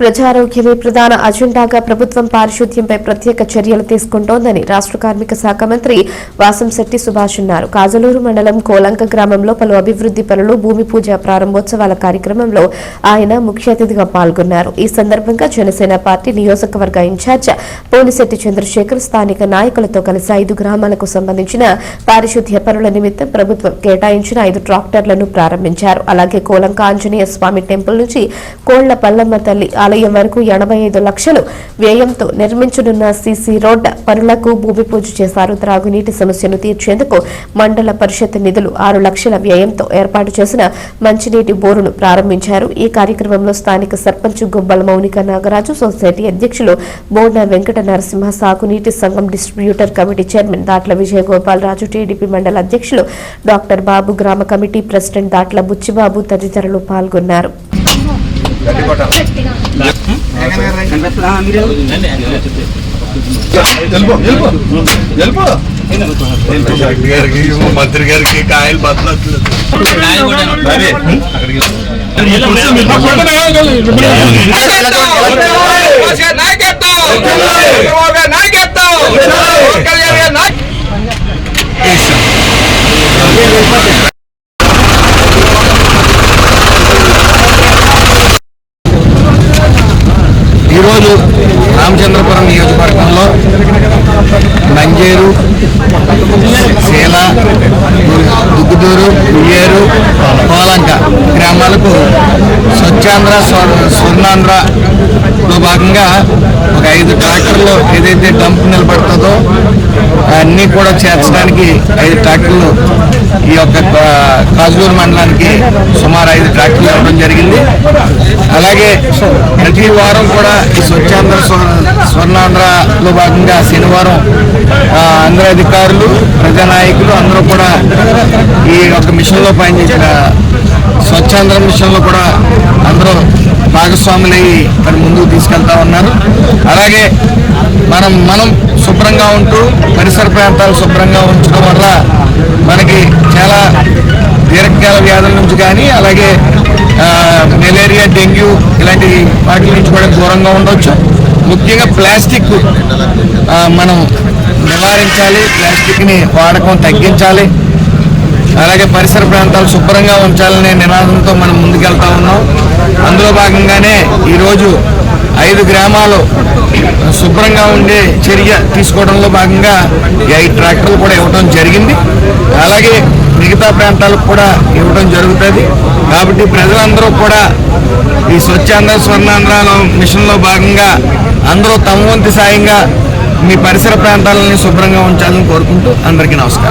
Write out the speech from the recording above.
ప్రజారోగ్యమే ప్రధాన అజెండాగా ప్రభుత్వం పారిశుద్ధ్యంపై ప్రత్యేక చర్యలు తీసుకుంటోందని రాష్ట్ర కార్మిక శాఖ మంత్రి వాసంశెట్టి సుభాష్ అన్నారు. కాజలూరు మండలం కోలంక గ్రామంలో పలు అభివృద్ధి పనులు భూమి పూజ ప్రారంభోత్సవాల కార్యక్రమంలో ఆయన ముఖ్య అతిథిగా పాల్గొన్నారు. ఈ సందర్భంగా జనసేన పార్టీ నియోజకవర్గ ఇన్ఛార్జ్ పోలిశెట్టి చంద్రశేఖర్ స్థానిక నాయకులతో కలిసి ఐదు గ్రామాలకు సంబంధించిన పారిశుద్ధ్య పనుల నిమిత్తం ప్రభుత్వం కేటాయించిన ఐదు ట్రాక్టర్లను ప్రారంభించారు. అలాగే కోలంక ఆంజనేయ స్వామి టెంపుల్ నుంచి కోళ్ళ పల్లమ్మ తల్లి ఆలయం వరకు ఎనభై ఐదు లక్షలు వ్యయంతో నిర్మించనున్న సీసీ రోడ్ పనులకు భూమి పూజ చేశారు. త్రాగునీటి సమస్యను తీర్చేందుకు మండల పరిషత్ నిధులు ఆరు లక్షల వ్యయంతో ఏర్పాటు చేసిన మంచినీటి బోరును ప్రారంభించారు. ఈ కార్యక్రమంలో స్థానిక సర్పంచ్ గుబ్బల మౌనిక నాగరాజు సొసైటీ అధ్యక్షులు బోర్న వెంకట నరసింహ సాగునీటి సంఘం distributor committee chairman Datla Vijayagopal Raju TDP మండల అధ్యక్షులు డాక్టర్ బాబు గ్రామ కమిటీ ప్రెసిడెంట్ దాట్ల బుచ్చిబాబు తదితరులు పాల్గొన్నారు. మంత్రి గారికి కాయలు బతలట్లేదు నాయకత్వం రామచంద్రపురం నియోజకవర్గంలో మంజేరు శీల దుగ్గుదూరు ఉయ్యేరు కోలంక గ్రామాలకు స్వచ్ఛాంధ్ర స్వ- స్వర్ణాంధ్రలో భాగంగా ఒక ఐదు ట్రాక్టర్లు ఏదైతే డంప్ నిలబడుతుందో అన్నీ కూడా చేర్చడానికి ఐదు ట్రాక్టర్లు ఈ యొక్క కాజూరు మండలానికి సుమారు ఐదు ట్రాక్టర్లు ఇవ్వడం జరిగింది. అలాగే ప్రతి వారం కూడా ఈ స్వచ్ఛాంధ్ర స్వర్ణాంధ్రలో భాగంగా శనివారం ఆంధ్ర అధికారులు ప్రజానాయకులు అందరూ కూడా ఈ యొక్క మిషన్లో పనిచేసిన స్వచ్ఛాంధ్ర మిషన్లో కూడా అందరూ భాగస్వాములయ్యి మరి ముందుకు తీసుకెళ్తా ఉన్నారు. అలాగే మనం మనం శుభ్రంగా ఉంటూ పరిసర ప్రాంతాలు శుభ్రంగా ఉంచడం వల్ల మనకి చాలా దీర్ఘకాల వ్యాధుల నుంచి కానీ అలాగే మలేరియా డెంగ్యూ ఇలాంటి వాటి నుంచి కూడా దూరంగా ఉండొచ్చు. ముఖ్యంగా ప్లాస్టిక్ మనం నివారించాలి. ప్లాస్టిక్ని వాడకం తగ్గించాలి. అలాగే పరిసర ప్రాంతాలు శుభ్రంగా ఉంచాలనే నినాదంతో మనం ముందుకెళ్తా ఉన్నాం. అందులో భాగంగానే ఈరోజు ఐదు గ్రామాలు శుభ్రంగా ఉండే చర్య తీసుకోవడంలో భాగంగా ఈ ఐదు ట్రాక్టర్లు కూడా ఇవ్వడం జరిగింది. అలాగే మిగతా ప్రాంతాలకు కూడా ఇవ్వడం జరుగుతుంది. కాబట్టి ప్రజలందరూ కూడా ఈ స్వచ్ఛాంధ్ర స్వర్ణాంధ్రాల మిషన్లో భాగంగా అందరూ తమ వంతు సాయంగా మీ పరిసర ప్రాంతాలని శుభ్రంగా ఉంచాలని కోరుకుంటూ అందరికీ నమస్కారం.